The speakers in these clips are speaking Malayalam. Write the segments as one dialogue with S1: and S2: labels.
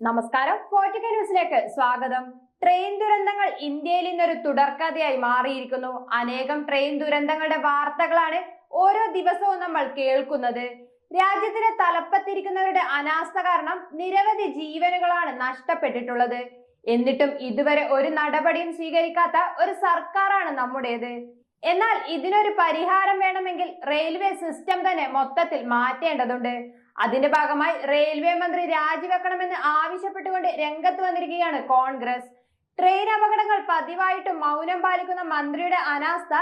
S1: നമസ്കാരം. ഫോർട്ടിക്ക ന്യൂസിലേക്ക് സ്വാഗതം. ട്രെയിൻ ദുരന്തങ്ങൾ ഇന്ത്യയിൽ ഇന്നൊരു തുടർക്കഥയായി മാറിയിരിക്കുന്നു. അനേകം ട്രെയിൻ ദുരന്തങ്ങളുടെ വാർത്തകളാണ് ഓരോ ദിവസവും നമ്മൾ കേൾക്കുന്നത്. രാജ്യത്തിന് തലപ്പത്തിരിക്കുന്നവരുടെ അനാസ്ഥ കാരണം നിരവധി ജീവനുകളാണ് നഷ്ടപ്പെട്ടിട്ടുള്ളത്. എന്നിട്ടും ഇതുവരെ ഒരു നടപടിയും സ്വീകരിക്കാത്ത ഒരു സർക്കാരാണ് നമ്മുടേത്. എന്നാൽ ഇതിനൊരു പരിഹാരം വേണമെങ്കിൽ റെയിൽവേ സിസ്റ്റം തന്നെ മൊത്തത്തിൽ മാറ്റേണ്ടതുണ്ട്. അതിന്റെ ഭാഗമായി റെയിൽവേ മന്ത്രി രാജിവെക്കണമെന്ന് ആവശ്യപ്പെട്ടുകൊണ്ട് രംഗത്ത് വന്നിരിക്കുകയാണ് കോൺഗ്രസ്. ട്രെയിൻ അപകടങ്ങൾ പതിവായിട്ട് മൗനം പാലിക്കുന്ന മന്ത്രിയുടെ അനാസ്ഥ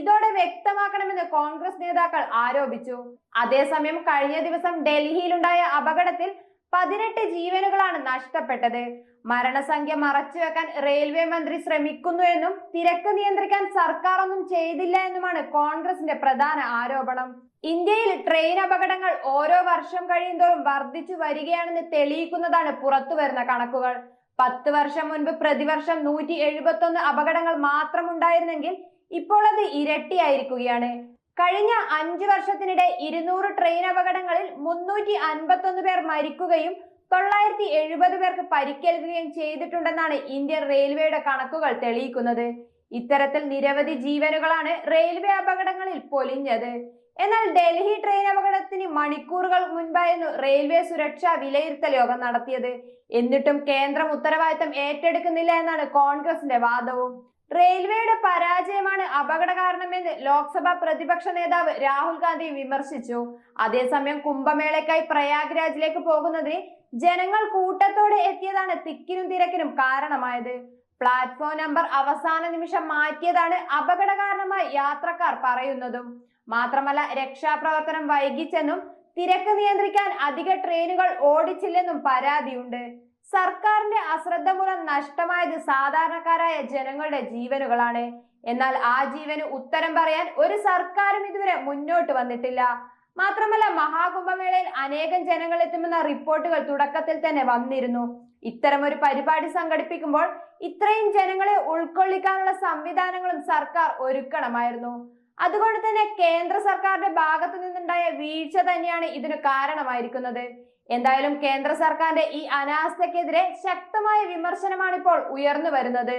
S1: ഇതോടെ വ്യക്തമാക്കണമെന്ന് കോൺഗ്രസ് നേതാക്കൾ ആരോപിച്ചു. അതേസമയം കഴിഞ്ഞ ദിവസം ഡൽഹിയിലുണ്ടായ അപകടത്തിൽ പതിനെട്ട് ജീവനുകളാണ് നഷ്ടപ്പെട്ടത്. മരണസംഖ്യ മറച്ചുവെക്കാൻ റെയിൽവേ മന്ത്രി ശ്രമിക്കുന്നു എന്നും തിരക്ക് നിയന്ത്രിക്കാൻ സർക്കാർ ഒന്നും ചെയ്തില്ല എന്നുമാണ് കോൺഗ്രസിന്റെ പ്രധാന ആരോപണം. ഇന്ത്യയിൽ ട്രെയിൻ അപകടങ്ങൾ ഓരോ വർഷം കഴിയുന്തോറും വർദ്ധിച്ചു വരികയാണെന്ന് തെളിയിക്കുന്നതാണ് പുറത്തു വരുന്ന കണക്കുകൾ. പത്ത് വർഷം മുൻപ് പ്രതിവർഷം നൂറ്റി എഴുപത്തി ഒന്ന് അപകടങ്ങൾ മാത്രം ഉണ്ടായിരുന്നെങ്കിൽ ഇപ്പോൾ അത് ഇരട്ടിയായിരിക്കുകയാണ്. കഴിഞ്ഞ അഞ്ച് വർഷത്തിനിടെ ഇരുന്നൂറ് ട്രെയിൻ അപകടങ്ങളിൽ മുന്നൂറ്റി അൻപത്തൊന്ന് പേർ മരിക്കുകയും തൊള്ളായിരത്തി എഴുപത് പേർക്ക് പരിക്കേൽക്കുകയും ചെയ്തിട്ടുണ്ടെന്നാണ് ഇന്ത്യൻ റെയിൽവേയുടെ കണക്കുകൾ തെളിയിക്കുന്നത്. ഇത്തരത്തിൽ നിരവധി ജീവനുകളാണ് റെയിൽവേ അപകടങ്ങളിൽ പൊലിഞ്ഞത്. എന്നാൽ ഡൽഹി ട്രെയിൻ അപകടത്തിന് മണിക്കൂറുകൾ മുൻപായിരുന്നു റെയിൽവേ സുരക്ഷാ വിലയിരുത്തൽ യോഗം നടത്തിയത്. എന്നിട്ടും കേന്ദ്രം ഉത്തരവാദിത്തം ഏറ്റെടുക്കുന്നില്ല എന്നാണ് കോൺഗ്രസിന്റെ വാദവും. റെയിൽവേയുടെ പരാജയമാണ് അപകട കാരണമെന്ന് ലോക്സഭാ പ്രതിപക്ഷ നേതാവ് രാഹുൽ ഗാന്ധി വിമർശിച്ചു. അതേസമയം കുംഭമേളയ്ക്കായി പ്രയാഗ്രാജിലേക്ക് പോകുന്നതിന് ജനങ്ങൾ കൂട്ടത്തോടെ എത്തിയതാണ് തിക്കിനും തിരക്കിനും കാരണമായത്. പ്ലാറ്റ്ഫോം നമ്പർ അവസാന നിമിഷം മാറ്റിയതാണ് അപകട കാരണമായി യാത്രക്കാർ പറയുന്നതും. മാത്രമല്ല രക്ഷാപ്രവർത്തനം വൈകിച്ചെന്നും തിരക്ക് നിയന്ത്രിക്കാൻ അധിക ട്രെയിനുകൾ ഓടിച്ചില്ലെന്നും പരാതിയുണ്ട്. സർക്കാരിന്റെ അശ്രദ്ധ മൂലം നഷ്ടമായത് സാധാരണക്കാരായ ജനങ്ങളുടെ ജീവനുകളാണ്. എന്നാൽ ആ ജീവന് ഉത്തരം പറയാൻ ഒരു സർക്കാരും ഇതുവരെ മുന്നോട്ട് വന്നിട്ടില്ല. മാത്രമല്ല മഹാകുംഭമേളയിൽ അനേകം ജനങ്ങൾ എത്തുമെന്ന റിപ്പോർട്ടുകൾ തുടക്കത്തിൽ തന്നെ വന്നിരുന്നു. ഇത്തരം ഒരു പരിപാടി സംഘടിപ്പിക്കുമ്പോൾ ഇത്രയും ജനങ്ങളെ ഉൾക്കൊള്ളിക്കാനുള്ള സംവിധാനങ്ങളും സർക്കാർ ഒരുക്കണമായിരുന്നു. അതുകൊണ്ട് തന്നെ കേന്ദ്ര സർക്കാരിന്റെ ഭാഗത്തു നിന്നുണ്ടായ വീഴ്ച തന്നെയാണ് ഇതിന് കാരണമായിരിക്കുന്നത്. എന്തായാലും കേന്ദ്ര സർക്കാരിന്റെ ഈ അനാസ്ഥക്കെതിരെ ശക്തമായ വിമർശനമാണ് ഇപ്പോൾ ഉയർന്നു വരുന്നത്.